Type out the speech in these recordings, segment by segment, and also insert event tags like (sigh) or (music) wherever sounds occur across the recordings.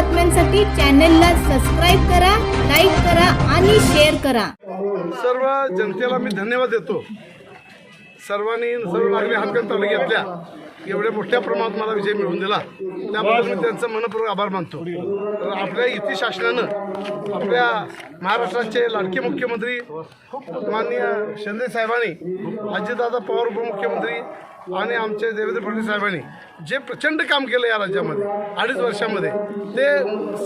चॅनलला सबस्क्राईब करा लाईक करा आणि शेअर करा. सर्व जनतेला मी धन्यवाद देतो. सर्वांनी सर्व नागरिक हातकन तालुक्यातल्या एवढ्या मोठ्या प्रमाणात मला विजय मिळवून दिला. त्याबद्दल मी त्यांचं मनपूर्वक आभार मानतो. आपल्या युती शासनानं आपल्या महाराष्ट्राचे लाडके मुख्यमंत्री माननीय शिंदे साहेबांनी अजितदादा पवार उपमुख्यमंत्री आणि आमचे देवेंद्र फडणवीस साहेबांनी जे प्रचंड काम केलं या राज्यामध्ये अडीच वर्षामध्ये ते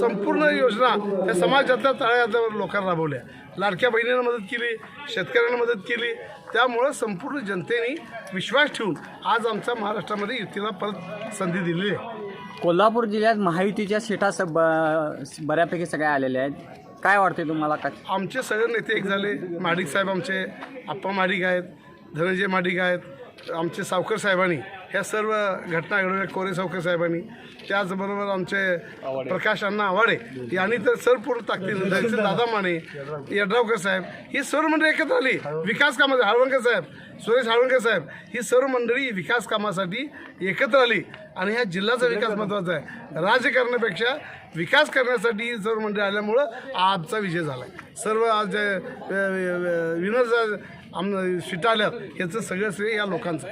संपूर्ण योजना त्या समाजातल्या तळागाळावर लोकांना राबवल्या. लाडक्या बहिणींना मदत केली शेतकऱ्यांना मदत केली. त्यामुळं संपूर्ण जनतेने विश्वास ठेवून आज आमच्या महाराष्ट्रामध्ये युतीला परत संधी दिलेली आहे. कोल्हापूर जिल्ह्यात महायुतीच्या सीटा स बऱ्यापैकी सगळ्या आलेल्या आहेत. काय वाटते तुम्हाला? का आमचे सगळे नेते एक झाले. माडिक साहेब आमचे आप्पा माडिक आहेत धनंजय माडिक आहेत आमचे सावकर साहेबांनी ह्या सर्व घटना घडवल्या कोरे सावकर साहेबांनी. त्याचबरोबर आमचे प्रकाश अण्णा आवाडे यांनी तर सर पूर्ण ताकदीने (laughs) त्यांचे दादा माने यड्रावकर साहेब ही सर्व मंडळी एकत्र आली. विकास कामासाठी हळवणकर साहेब सुरेश हळवणकर साहेब ही सर्व मंडळी विकास कामासाठी एकत्र आली. आणि ह्या जिल्ह्याचा विकास महत्त्वाचा आहे. राज्य करण्यापेक्षा विकास करण्यासाठी ही सर्व मंडळी आल्यामुळं आजचा विजय झाला सर्व आज विनर आम सीटा आल्यात याचं सगळं श्रेय या लोकांचं